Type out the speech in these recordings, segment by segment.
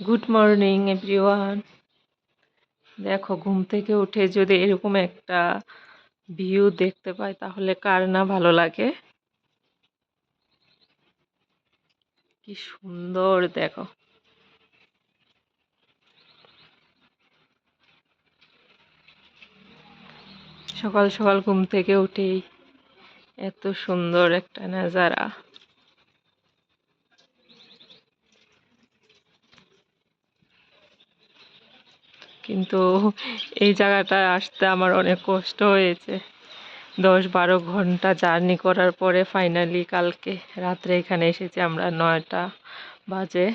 Good morning everyone দেখো, ঘুম থেকে উঠে যদি এরকম একটা ভিউ দেখতে পাই, তাহলে কার না ভালো লাগে? কি সুন্দর, দেখো। সকাল সকাল ঘুম থেকে উঠেই এত সুন্দর একটা নাজারা। কিন্তু এই জায়গাটায় আসতে আমার অনেক কষ্ট হয়েছে। দশ বারো ঘণ্টা জার্নি করার পরে ফাইনালি কালকে রাত্রে এখানে এসেছি আমরা নয়টা বাজে।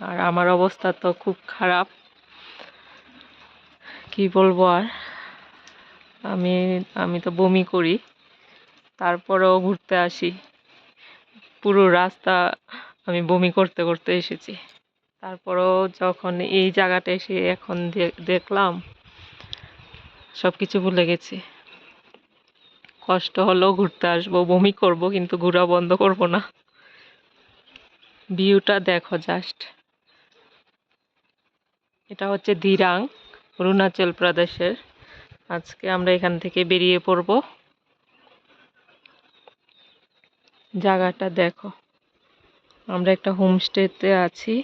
আর আমার অবস্থা তো খুব খারাপ। কি বলব আর? আমি আমি তো বমি করি। তারপরেও ঘুরতে আসি। পুরো রাস্তা আমি বমি করতে করতে এসেছি। তারপরও যখন এই জায়গাটা এসে এখন দেখলাম সব কিছু ভুলে গেছি। কষ্ট হলেও ঘুরতে আসব, বমি করব, কিন্তু ঘোরা বন্ধ করব না। ভিউটা দেখো জাস্ট এটা হচ্ছে দিরাং, অরুণাচল প্রদেশের। আজকে আমরা এখান থেকে বেরিয়ে পড়ব। জায়গাটা দেখো। আমরা একটা হোমস্টেতে আছি।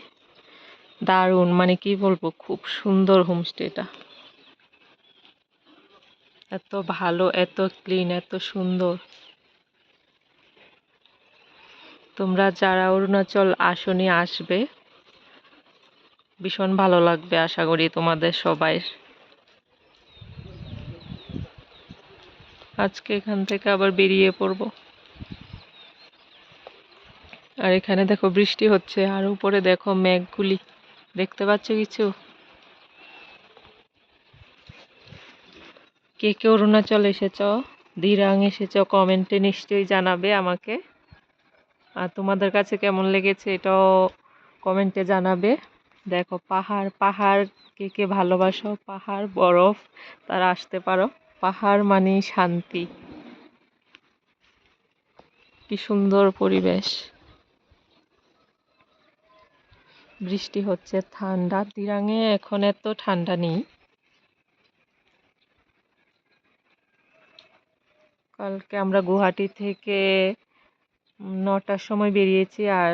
দারুণ মানে কি বলব, খুব সুন্দর হোমস্টেটা এত ভালো, এত ক্লিন এত সুন্দর। তোমরা যারা অরুণাচল আসনি আসবে, ভীষণ ভালো লাগবে আশা করি তোমাদের সবাই। আজকে এখান থেকে আবার বেরিয়ে পড়ব। আর এখানে দেখো বৃষ্টি হচ্ছে, আর উপরে দেখো মেঘগুলি দেখতে পাচ্ছ কিছু? কে কে অরুণাচল এসেছ? দিরাং এসেছ, কমেন্টে নিশ্চয়ই জানাবে আমাকে। আর তোমাদের কাছে কেমন লেগেছে এটাও কমেন্টে জানাবে। দেখো, পাহাড় পাহাড়, কে কে ভালোবাসো? পাহাড়, বরফ, তারা আসতে পারো। পাহাড় মানে শান্তি। কি সুন্দর পরিবেশ। বৃষ্টি হচ্ছে, ঠান্ডা। দিরাঙে এখন এত ঠান্ডা নেই। কালকে আমরা গুয়াহাটি থেকে নটার সময় বেরিয়েছি আর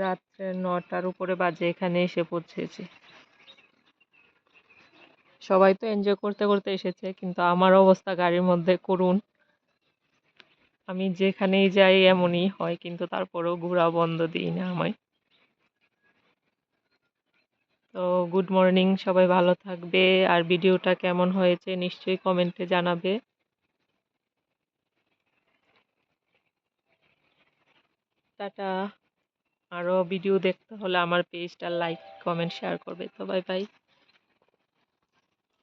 রাত্রে নটার উপরে বাজে এখানে এসে পৌঁছেছি। সবাই তো এনজয় করতে করতে এসেছে, কিন্তু আমার অবস্থা গাড়ির মধ্যে করুন। আমি যেখানেই যাই এমনই হয়, কিন্তু তারপরেও ঘোরা বন্ধ দিই না আমায়। তো গুড মর্নিং সবাই ভালো থাকবে। আর ভিডিওটা কেমন হয়েছে নিশ্চয়ই কমেন্টে জানাবে। টাটা। আরও ভিডিও দেখতে হলে আমার পেজটা লাইক কমেন্ট শেয়ার করবে। তো বাই বাই